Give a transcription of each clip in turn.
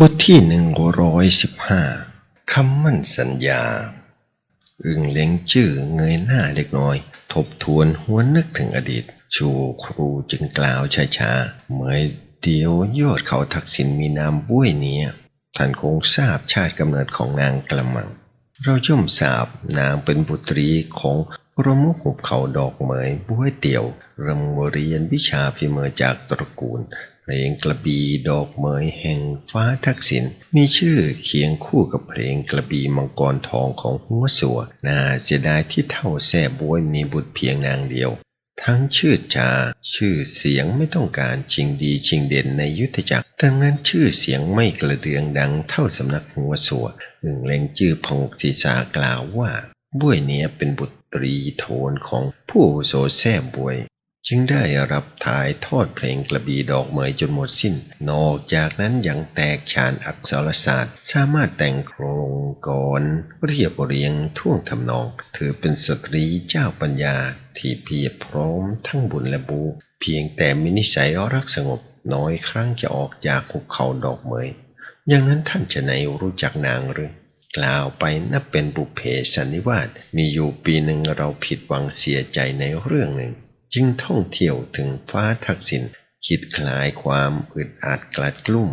บทที่หนึ่งร้อยสิบห้าคำมั่นสัญญา อึ่งเล้งจื้อเงยหน้าเล็กน้อย ทบทวนหัวนึกถึงอดีต ชูครูจึงกล่าวช้าๆเหมือเดียวยอดเขาทักษิณมีนามบุ้ยเนี้ยท่านคงทราบชาติกำเนิดของนางกระมัง เราย่อมทราบนางเป็นบุตรีของประมุขหุบเขาดอกเหมยบุ้ยเตี่ยวรำเรียนวิชาฝีมือจากตระกูล เพลงกระบีดอกเหมยแห่งฟ้าทักษิณมีชื่อเคียงคู่กับเพลงกระบีมังกรทองของหัวสัวน่าเสียดายที่เท่าแซ่บวยมีบุตรเพียงนางเดียว ทั้งชื่อจาชื่อเสียงไม่ต้องการชิงดีชิงเด่นในยุทธจักรดังนั้นชื่อเสียงไม่กระเดืองดังเท่าสำนักหัวสัวอึ่งเล็งจื้อพงศีษากล่าวว่าบ้วยเนี้ยเป็นบุตรีโทนของผู้โสแซ่บวย จึงได้รับถ่ายทอดเพลงกระบีดอกเหมยจนหมดสิ้น นอกจากนั้นยังแตกฉานอักษรศาสตร์ สามารถแต่งโครงกรเรียบเรียงท่วงทำนองถือเป็นสตรีเจ้าปัญญา ที่เพียบพร้อมทั้งบุญและบู เพียงแต่มีนิสัยรักสงบ น้อยครั้งจะออกจากภูเขาดอกเหมย อย่างนั้นท่านจะไหนรู้จักนางหรือกล่าวไปนับเป็นบุพเพสันนิวาสมีอยู่ปีหนึ่งเราผิดหวังเสียใจในเรื่องหนึ่ง จึงท่องเที่ยวถึงฟ้าทักษิณคิดคลายความอึดอัดกลัดกลุ่ม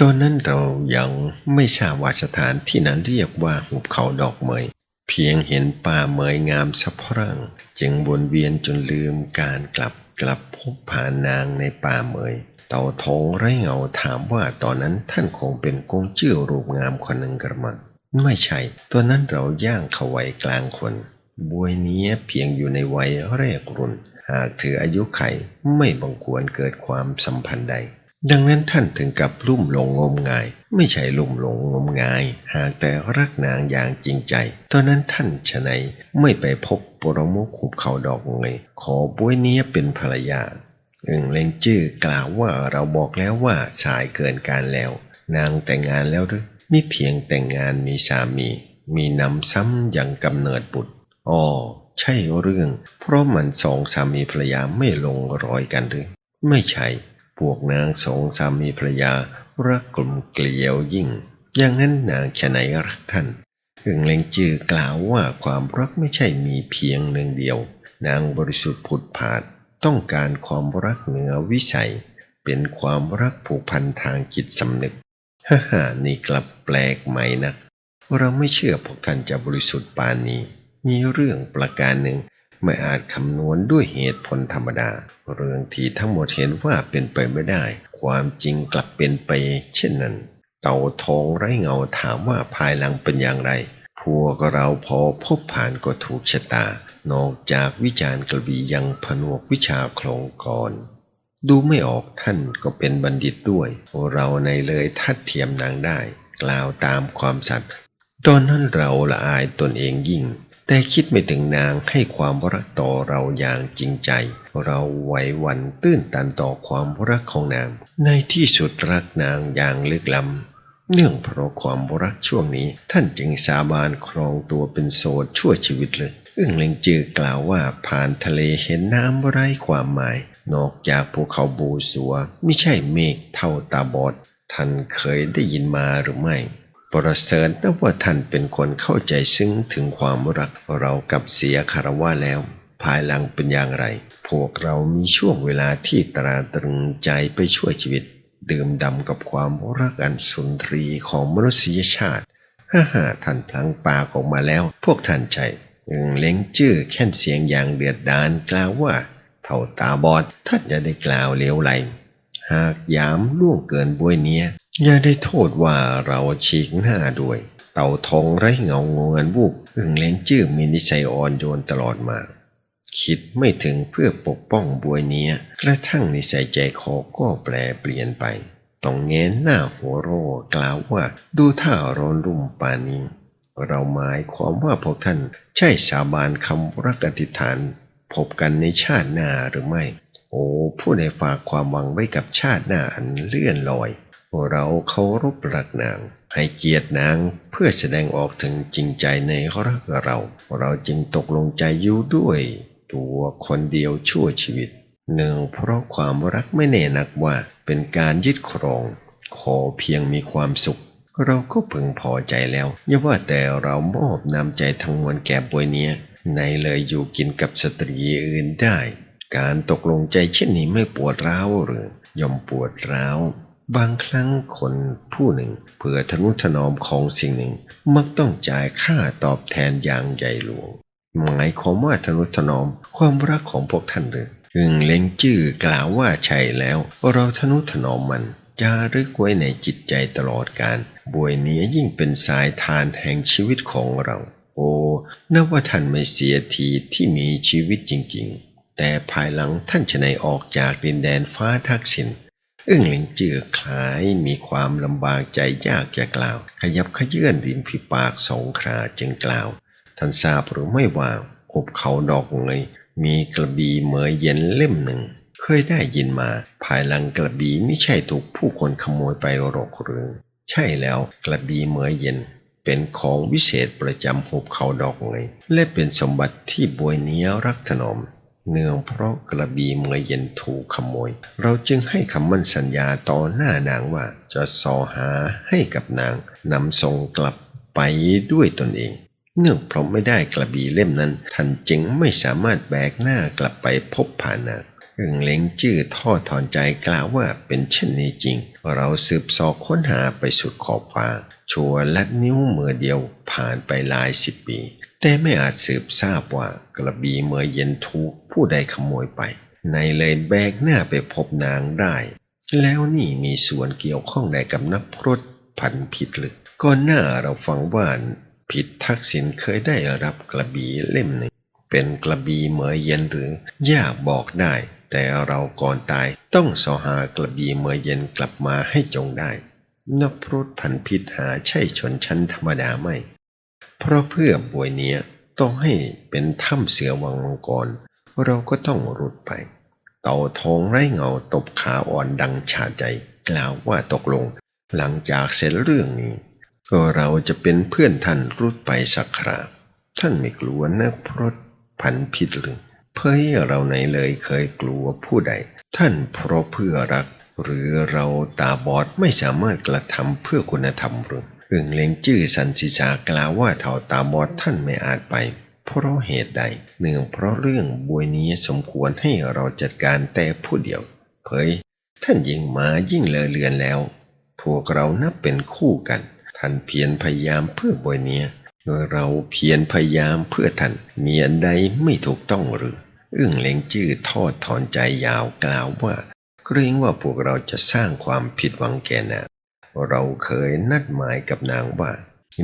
ตอนนั้นเรายังไม่ทราบว่าสถานที่นั้นเรียกว่าหุบเขาดอกเหมย เพียงเห็นป่าเหมยงามสะพรั่ง จึงวนเวียนจนลืมการกลับกลับพบผ่านนางในป่าเหมย เต่าทองไร้เงาถามว่าตอนนั้นท่านคงเป็นกงเจื้อรูปงามคนหนึ่งกระมังไม่ใช่ตอนนั้นเราย่างเข้าวัยกลางคน บวยเนี้ยเพียงอยู่ในวัยแรกรุ่น หากถืออายุไขไม่บังควรเกิดความสัมพันธ์ใด ดังนั้นท่านถึงกับลุ่มหลงงมงาย ไม่ใช่ลุ่มหลงงมงาย หากแต่รักนางอย่างจริงใจ ตอนนั้นท่านฉะไหนไม่ไปพบปรมุขหุบเขาดอกเลยขอบวยเนี้ยเป็นภรรยาอึ่งเลงจื้อกล่าวว่าเราบอกแล้วว่าสายเกินการแล้ว นางแต่งงานแล้วหรือมิเพียงแต่งงานมีสามี มีนำซ้ำยังกำเนิดบุตร อ๋อใช่เรื่อง เพราะมันสองสามีภรรยาไม่ลงรอยกันหรือ ไม่ใช่ พวกนางสองสามีภรรยารักกลมเกลียวยิ่ง อย่างนั้นนางฉะไหนรักท่านเอึ่งเลงจือกล่าวว่าความรักไม่ใช่มีเพียงหนึ่งเดียว นางบริสุทธิ์ผุดผาด ต้องการความรักเหนือวิสัย เป็นความรักผูกพันทางจิตสำนึกฮ่าฮ่านี่กลับแปลกใหม่นัก เราไม่เชื่อพวกท่านจะบริสุทธิ์ปานนี้ มีเรื่องประการหนึ่ง ไม่อาจคำนวณด้วยเหตุผลธรรมดา เรื่องที่ทั้งหมดเห็นว่าเป็นไปไม่ได้ ความจริงกลับเป็นไป เช่นนั้น เต่าทองไร้เงาถามว่าภายหลังเป็นอย่างไร พวกเราพอพบผ่านก็ถูกชะตา นอกจากวิจารณ์กระบี่ยังผนวกวิชาโครงกรดูไม่ออกท่านก็เป็นบัณฑิตด้วย เราในเลยทัดเทียมนางได้ กล่าวตามความสัตย์ตอนนั้นเราละอายตนเองยิ่ง แต่คิดไม่ถึงนางให้ความรักต่อเราอย่างจริงใจ เราไหวหวันตื้นตันต่อความรักของนาง ในที่สุดรักนางอย่างลึกล้ำ เนื่องเพราะความรักช่วงนี้ท่านจึงสาบานครองตัวเป็นโสดชั่วชีวิตเลยอึ้งเล็งจือกล่าวว่าผ่านทะเลเห็นน้ำไร้ความหมาย นอกจากภูเขาบูสัว ไม่ใช่เมฆเท่าตาบอดท่านเคยได้ยินมาหรือไม่ ประเสริฐนะว่าท่านเป็นคนเข้าใจซึ้งถึงความรักเรากับเสียคารวะแล้ว ภายหลังเป็นอย่างไร พวกเรามีช่วงเวลาที่ตราตรึงใจไปช่วยชีวิต ดื่มด่ำกับความรักอันสุนทรีของมนุษยชาติฮ่าฮ่าท่านพลังปากออกมาแล้ว พวกท่านใจอึงเล้งจื้อแค่นเสียงอย่างเดือดดาลกล่าวว่า เท่าตาบอดท่านจะได้กล่าวเลวไหล หากยามล่วงเกินบวยเนี้ย อย่าได้โทษว่าเราฉีกหน้าด้วย เต่าทองไร้เงางเงินบุกอึ่งเล้งจื้อมีนิสัยอ่อนโยนตลอดมา คิดไม่ถึงเพื่อปกป้องบวยเนี้ยกระทั่งนิสัยใจคอก็แปลเปลี่ยนไปต้องเงนหน้าหัวโรกล่าวว่าดูท่าร้อนรุ่มปานนี้ เราหมายความว่าพวกท่านใช่สาบานคำรักอธิษฐาน พบกันในชาติหน้าหรือไม่ โอ้ผู้ใดฝากความหวังไว้กับชาติหน้าอันเลื่อนลอย เราเคารพรักนาง ให้เกียรตินางเพื่อแสดงออกถึงจริงใจในรักเรา เราจึงตกลงใจอยู่ด้วย ตัวคนเดียวชั่วชีวิตหนึ่งเพราะความรักไม่แน่นักว่าเป็นการยึดครอง ขอเพียงมีความสุข เราก็พึงพอใจแล้วอย่าว่าแต่เรามอบน้ำใจทั้งมวลแก่บวยเนี้ยในเลยอยู่กินกับสตรีอื่นได้ การตกลงใจเช่นนี้ไม่ปวดร้าวหรือย่อมปวดร้าว บางครั้งคนผู้หนึ่งเพื่อทนุถนอมของสิ่งหนึ่งมักต้องจ่ายค่าตอบแทนอย่างใหญ่หลวง หมายความว่าทนุถนอมความรักของพวกท่านหรืออึงเล็งจื้อกล่าวว่าใช่แล้ว เราทนุถนอมมันจารึกไว้ในจิตใจตลอดการบวยเนี้ยยิ่งเป็นสายทานแห่งชีวิตของเรา โอ้นับว่าท่านไม่เสียทีที่มีชีวิตจริง ๆ แต่ภายหลังท่านจะในออกจากดินแดนฟ้าทักษิณอึ้งหลิงเจือคล้ายมีความลำบากใจยากจะกล่าว ขยับขยื่นริมฝีปากสองคราจึงกล่าว ท่านทราบหรือไม่ว่าหุบเขาดอกเงยมีกระบี่เหมยเย็นเล่มหนึ่ง เคยได้ยินมา ภายหลังกระบี่ไม่ใช่ถูกผู้คนขโมยไปหรอกหรือใช่แล้วกระบี่เหมยเย็น เป็นของวิเศษประจำหุบเขาดอกเงยและเป็นสมบัติที่บวยเนี้ยรักถนอม เนื่องเพราะกระบี่เมื่อเย็นถูกขโมย เราจึงให้คำมั่นสัญญาต่อหน้านางว่าจะสอหาให้กับนางนำส่งกลับไปด้วยตนเอง เนื่องเพราะไม่ได้กระบี่เล่มนั้น ท่านจึงไม่สามารถแบกหน้ากลับไปพบผ่านนางอึ่งเล้งจื้อทอดถอนใจกล่าวว่าเป็นเช่นนี้จริง เราสืบสอบค้นหาไปสุดขอบฟ้า ชัวร์ลัดนิ้วมือเดียวผ่านไปหลายสิบปี แต่ไม่อาจสืบทราบว่ากระบี่เมื่อเย็นถูกผู้ใดขโมยไป ในเลยแบกหน้าไปพบนางได้ แล้วนี่มีส่วนเกี่ยวข้องใดกับนักพรตพันผิดหรือก่อนหน้าเราฟังว่าผิดทักษิณเคยได้รับกระบี่เล่มหนึ่ง เป็นกระบี่เมื่อเย็นหรือย่าบอกได้ แต่เราก่อนตายต้องสอหากระบี่เมื่อเย็นกลับมาให้จงได้ นักพรตพันผิดหาใช่ชนชั้นธรรมดาไม่ เพราะเพื่อบวยเนี้ยต้องให้เป็นถ้ำเสือวังมังกร เราก็ต้องรุดไป เต่าทองไร้เงาตบขาอ่อนดังชาใจ กล่าวว่าตกลง หลังจากเสร็จเรื่องนี้ก็เราจะเป็นเพื่อนท่านรุดไปสักคราท่านไม่กลัวนักพรตพันพิษหรือเพื่อเราไหนเลยเคยกลัวผู้ใด ท่านเพราะเพื่อรัก หรือเราตาบอดไม่สามารถกระทำเพื่อคุณธรรมหรือ อึ่งเล็งจื้อสันสิจากล่าวว่าเท่าตาบอดท่านไม่อาจไป เพราะเหตุใดเนื่องเพราะเรื่องบวยนี้สมควรให้เราจัดการแต่ผู้เดียว เผย ท่านยิ่งมายิ่งเลอเลือนแล้ว พวกเรานับเป็นคู่กัน ท่านเพียรพยายามเพื่อบวยเนี้ยเราเพียรพยายามเพื่อท่านมีอันใดไม่ถูกต้องหรืออึ้งเล็งจื้อทอดถอนใจยาวกล่าวว่า เกรงว่าพวกเราจะสร้างความผิดหวังแก่นา เราเคยนัดหมายกับนางว่า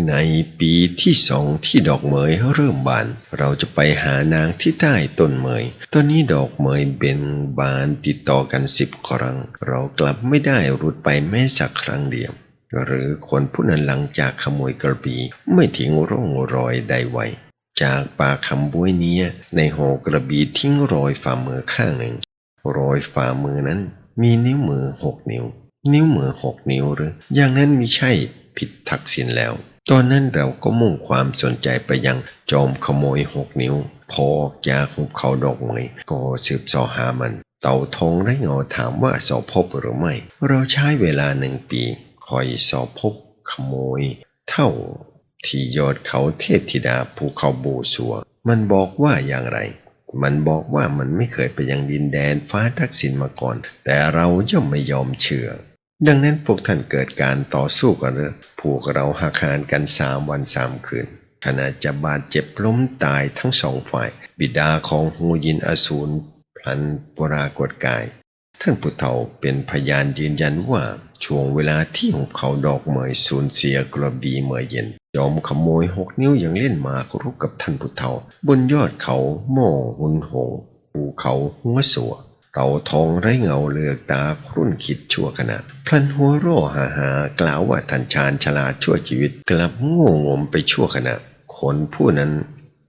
ในปีที่สองที่ดอกเหมยเริ่มบาน เราจะไปหานางที่ใต้ต้นเหมย ตอนนี้ดอกเหมยเบนบานติดต่อกันสิบครั้ง เรากลับไม่ได้รุดไปแม้สักครั้งเดียวหรือคนผู้นั้นหลังจากขโมยกระบี่ไม่ทิ้งร่องรอยใดไว้ จากปากคำบวยนี้ในหอกระบี่ทิ้งรอยฝ่ามือข้างหนึ่ง รอยฝ่ามือนั้นมีนิ้วมือหกนิ้ว นิ้วมือหกนิ้วหรือ อย่างนั้นมิใช่ผิดทักษิณแล้ว ตอนนั้นเราก็มุ่งความสนใจไปยังจอมขโมยหกนิ้ว พอจากหุบเขาดอกไม้ก็สืบสอหามัน เต่าทองได้เงาถามว่าสอบพบหรือไม่ เราใช้เวลาหนึ่งปี คอยสอบพบขโมย เท่าที่ยอดเขาเทพธิดาภูเขาบูสัว มันบอกว่าอย่างไร มันบอกว่ามันไม่เคยไปยังดินแดนฟ้าทักษิณมาก่อน แต่เราย่อมไม่ยอมเชื่อ ดังนั้นพวกท่านเกิดการต่อสู้กันเลยพวกเราหักหานกันสามวันสามคืนขณะจะบาดเจ็บล้มตายทั้งสองฝ่าย บิดาของหูยินอสูรพลันปรากฏกาย ท่านผู้เฒ่าเป็นพยานยืนยันว่าช่วงเวลาที่หุบเขาดอกเหมยสูญเสียกระบีเมื่อเย็นจอมขโมยหกนิ้วอยังเล่นหมากรุกกับท่านผู้เฒ่า บนยอดเขาหม้อหุนหงภูเขาหัวสัว เต่าทองไร้เงาเลือกตาครุ่นคิดชั่วขณะ พลันหัวโร่หาหากล่าวว่าท่านชาญฉลาดชั่วชีวิตกลับโง่งมไปชั่วขณะ คนผู้นั้น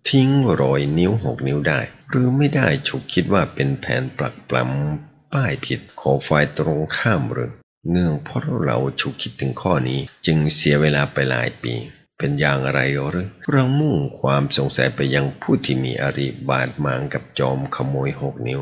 ทิ้งรอยนิ้วหกนิ้วได้ หรือไม่ได้ฉุกคิดว่าเป็นแผนปลักปลำป้ายผิดขอฝ่ายตรงข้ามหรือเนื่องเพราะเราฉุกคิดถึงข้อนี้จึงเสียเวลาไปหลายปี เป็นอย่างไรหรือเรามุ่งความสงสัยไปยังผู้ที่มีอริบาดหมางกับจอมขโมยหกนิ้ว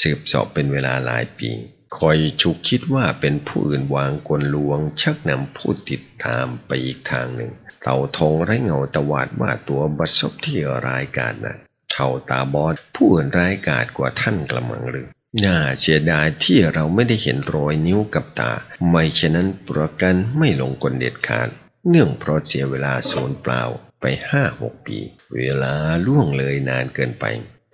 สืบสอบเป็นเวลาหลายปี คอยฉุกคิดว่าเป็นผู้อื่นวางกลลวง ชักนำผู้ติดตามไปอีกทางหนึ่ง เต่าทองไร้เงาตวาดว่าตัวบัศพที่ร้ายกาจนะเท่าตาบอดผู้อื่นร้ายกาจกว่าท่านกระมังหรือน่าเสียดายที่เราไม่ได้เห็นรอยนิ้วกับตา ไม่เช่นนั้นประกันไม่ลงกลเด็ดขาด เนื่องเพราะเสียเวลาสูญเปล่าไปห้าหกปี เวลาล่วงเลยนานเกินไป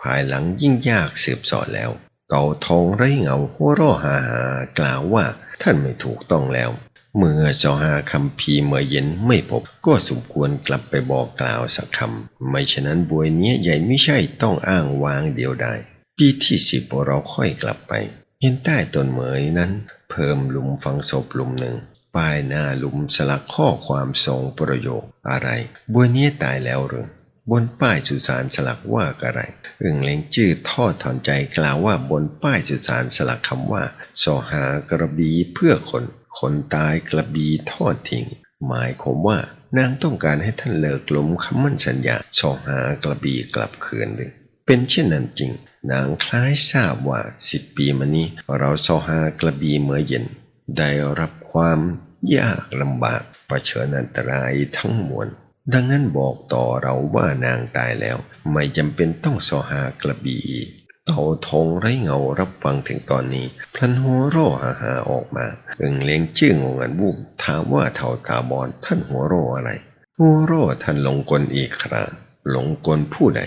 ภายหลังยิ่งยากสืบสอดแล้ว เต่าทองไร้เงาหัวร่อหาหากล่าวว่าท่านไม่ถูกต้องแล้ว เมื่อเจ้าหาคำพีเมื่อเย็นไม่พบก็สมควรกลับไปบอกกล่าวสักคำไม่ฉะนั้นบวยเนี้ยใหญ่ไม่ใช่ต้องอ้างวางเดียวได้ปีที่สิบเราค่อยกลับไป เห็นใต้ต้นเหมยนั้น เพิ่มหลุมฝังศพหลุมหนึ่งป้ายหน้าหลุมสลักข้อความทรงประโยคอะไร บัวเนี้ยตายแล้วหรือ บนป้ายสุสานสลักว่าอะไรอึ่งเล็งจื้อทอดถอนใจกล่าวว่าบนป้ายสุสานสลักคำว่าสอหากระบีเพื่อคน คนตายกระบีทอดทิ้ง หมายความว่านางต้องการให้ท่านเลิกล้มคำมั่นสัญญาสอหากระบีกลับคืนหรือเป็นเช่นนั้นจริง นางคล้ายทราบว่าสิบปีมานี้ เราสอหากระบีเมื่อเย็น ได้รับความยากลำบากเผชิญอันตรายทั้งมวล ดังนั้นบอกต่อเราว่านางตายแล้ว ไม่จำเป็นต้องสอหากระบี่ เต่าทองไร้เงารับฟังถึงตอนนี้ พลันหัวเร่หาหาออกมาอึงเลี้ยงชื่องงันบุบถามว่าเท่าตาบอดท่านหัวเร่อะไร หัวเร่ท่านหลงกลอีกคราหลงกลผู้ใด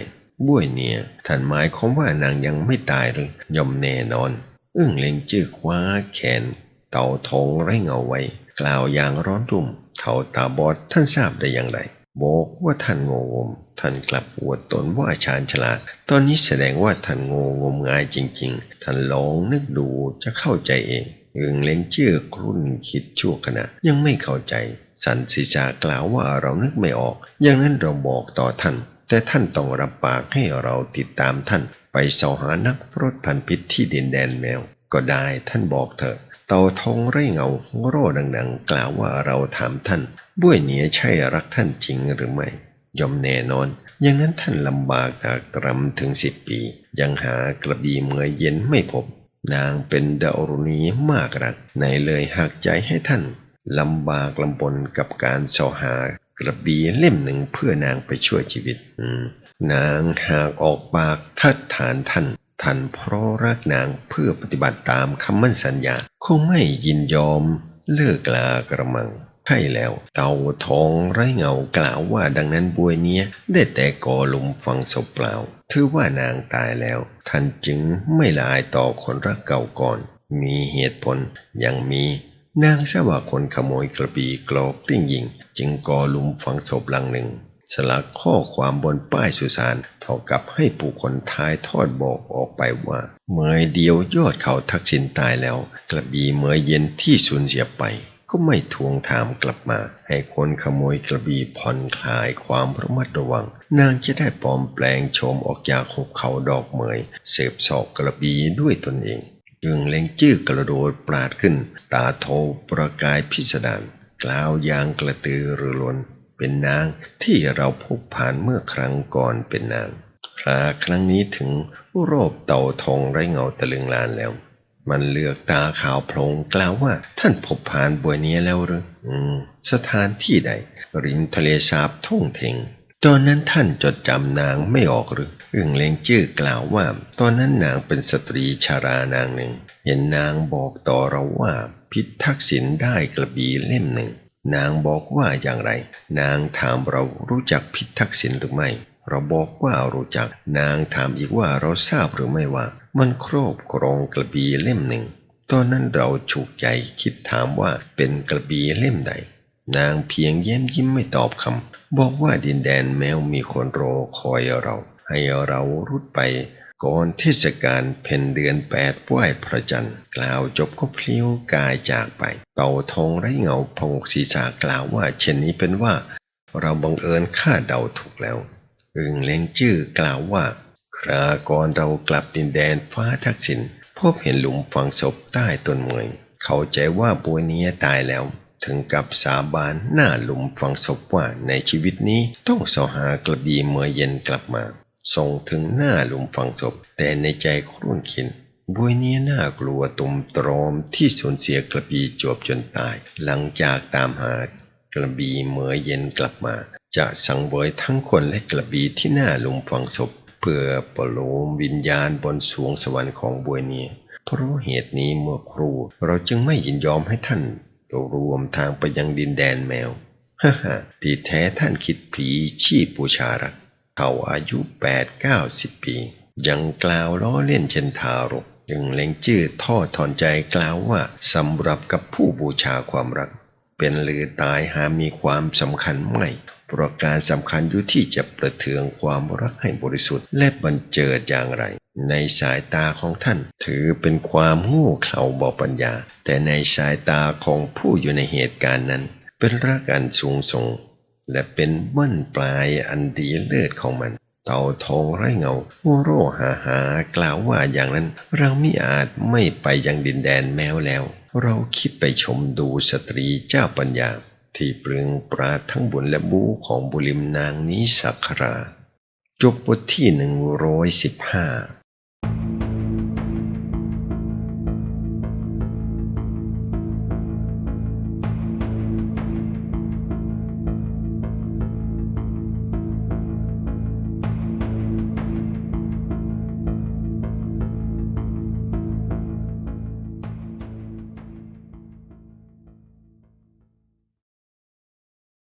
บ้วยเนี่ยท่านหมายความว่านางยังไม่ตายหรือย่อมแน่นอนอึ้งเล็งจื้อคว้าแขน เต่าทองไร้เงาไว้ กล่าวอย่างร้อนรุ่มเท่าตาบอดท่านทราบได้อย่างไร บอกว่าท่านโงงม ท่านกลับอวดตนว่าชาญฉลาด ตอนนี้แสดงว่าท่านโงงมงายจริง ๆ ท่านลองนึกดูจะเข้าใจเองอึงเล็งเชื่อครุ่นคิดชั่วขณะยังไม่เข้าใจ สันสิจากล่าวว่าเรานึกไม่ออก อย่างนั้นเราบอกต่อท่าน แต่ท่านต้องรับปากให้เราติดตามท่าน ไปเสาหานักพรตพันพิษที่ดินแดนแมว ก็ได้ท่านบอกเถอะเต่าทองไร่เงาโร่ดังๆ กล่าวว่าเราถามท่าน บ้วยเหนียใช่รักท่านจริงหรือไม่ยอมแน่นอน อย่างนั้นท่านลำบากตากตรำถึงสิบปี ยังหากระบี่เมื่อเย็นไม่พบ นางเป็นดารุณีมากรักในเลยหักใจให้ท่านลำบากลำบนกับการเสาหากระบี่เล่มหนึ่งเพื่อนางไปช่วยชีวิตนางหากออกปากทัดฐานท่านท่านเพราะรักนางเพื่อปฏิบัติตามคำมั่นสัญญาคงไม่ยินยอมเลิกลากระมัง ใช่แล้วเต่าทองไร้เงากล่าวว่าดังนั้นบวยเนี้ยได้แต่ก่อหลุมฝังศพเปล่าถือว่านางตายแล้ว ท่านจึงไม่ละอายต่อคนรักเก่าก่อน มีเหตุผลยังมีนางทราบว่าคนขโมยกระบี่กรอกปิ้งยิง จึงก่อหลุมฝังศพหลังหนึ่ง สลักข้อความบนป้ายสุสานเท่ากับให้ผู้คนทายทอดบอกออกไปว่าเมื่อเดียวยอดเขาทักษิณตายแล้ว กระบี่เมื่อเย็นที่สูญเสียไป ก็ไม่ทวงถามกลับมา ให้คนขโมยกระบี่ผ่อนคลายความระมัดระวัง นางจะได้ปลอมแปลงโฉมออกจากหุบเขาดอกเหมย เสพสอกกระบี่ด้วยตนเองยึงเล็งจื้อกระโดดปราดขึ้น ตาโทประกายพิสดารกล่าวอย่างกระตือรือร้น เป็นนางที่เราพบผ่านเมื่อครั้งก่อนเป็นนางคราครั้งนี้ถึงโรบเต่าทองไร้เงาตะลึงลานแล้ว มันเลือกตาขาวโพลงกล่าวว่าท่านพบผ่านบัวเนี้ยแล้วหรืออืม สถานที่ใด ริมทะเลสาบท่งเทงตอนนั้นท่านจดจำนางไม่ออกหรืออึ่งเลงจื้อกล่าวว่า ตอนนั้นนางเป็นสตรีชารานางหนึ่ง เห็นนางบอกต่อเราว่า พิทักษิณได้กระบี่เล่มหนึ่ง นางบอกว่าอย่างไร นางถามเรารู้จักพิทักษิณหรือไม่ เราบอกว่ารู้จัก นางถามอีกว่าเราทราบหรือไม่ว่า มันครอบครองกระบี่เล่มหนึ่ง ตอนนั้นเราฉุกใจคิดถามว่าเป็นกระบี่เล่มใด นางเพียงเย้มยิ้มไม่ตอบคำบอกว่าดินแดนแมวมีคนรอคอยเรา ให้เรารุดไปก่อนเทศกาลเพ็ญเดือนแปดไหว้พระจันทร์กล่าวจบก็พลิ้วกายจากไป เต่าทองไร้เงาพงศีรษะกล่าวว่าเช่นนี้เป็นว่า เราบังเอิญคาดเดาถูกแล้ว อึงเล้งจื้อกล่าวว่า คราก่อนเรากลับดินแดนฟ้าทักษิณพบเห็นหลุมฝังศพใต้ต้นเมยเข้าใจว่าบัวเนียตายแล้ว ถึงกับสาบานหน้าหลุมฝังศพว่าในชีวิตนี้ต้องสอหากระบี่เมื่อเย็นกลับมา ส่งถึงหน้าหลุมฝังศพ แต่ในใจครุ่นคิดบวยเนี้น่ากลัวตุ่มตรอมที่สูญเสียกระบี่จวบจนตาย หลังจากตามหากระบี่เมื่อเย็นกลับมา จะสังเวยทั้งคนและกระบี่ที่หน้าหลุมฝังศพเพื่อปโลมวิญญาณบนสวงสวรรค์ของบวยเนียเพราะเหตุนี้เมื่อครูเราจึงไม่ยินยอมให้ท่านรวมทางไปยังดินแดนแมวฮ่าฮ่าดีแท้ท่านคิดผีชีพบูชารักเขาอายุแปดเก้าสิบปี ยังกล่าวล้อเล่นเช่นทารกจึงเล็งจื้อท่อถอนใจกล่าวว่าสำหรับกับผู้บูชาความรัก เป็นหรือตายหามีความสำคัญไม่ เพระการสำคัญอยู่ที่จะประเทืองความรักให้บริสุทธิ์และบันเจิดอย่างไร ในสายตาของท่านถือเป็นความโง่เขลาบอปัญญา แต่ในสายตาของผู้อยู่ในเหตุการณ์นั้น เป็นรักอันสูงส่ง และเป็นเบิ้นปลายอันดีเลิศของมัน เต่าทองไร้เงาหัวโรหาหากล่าวว่าอย่างนั้น เราไมิอาจไม่ไปยังดินแดนแมวแล้ว เราคิดไปชมดูสตรีเจ้าปัญญา ที่เปลืองปราทั้งบุญและบูของบุริมนางนี้สักคราจบบทที่หนึ่งร้อยสิบห้า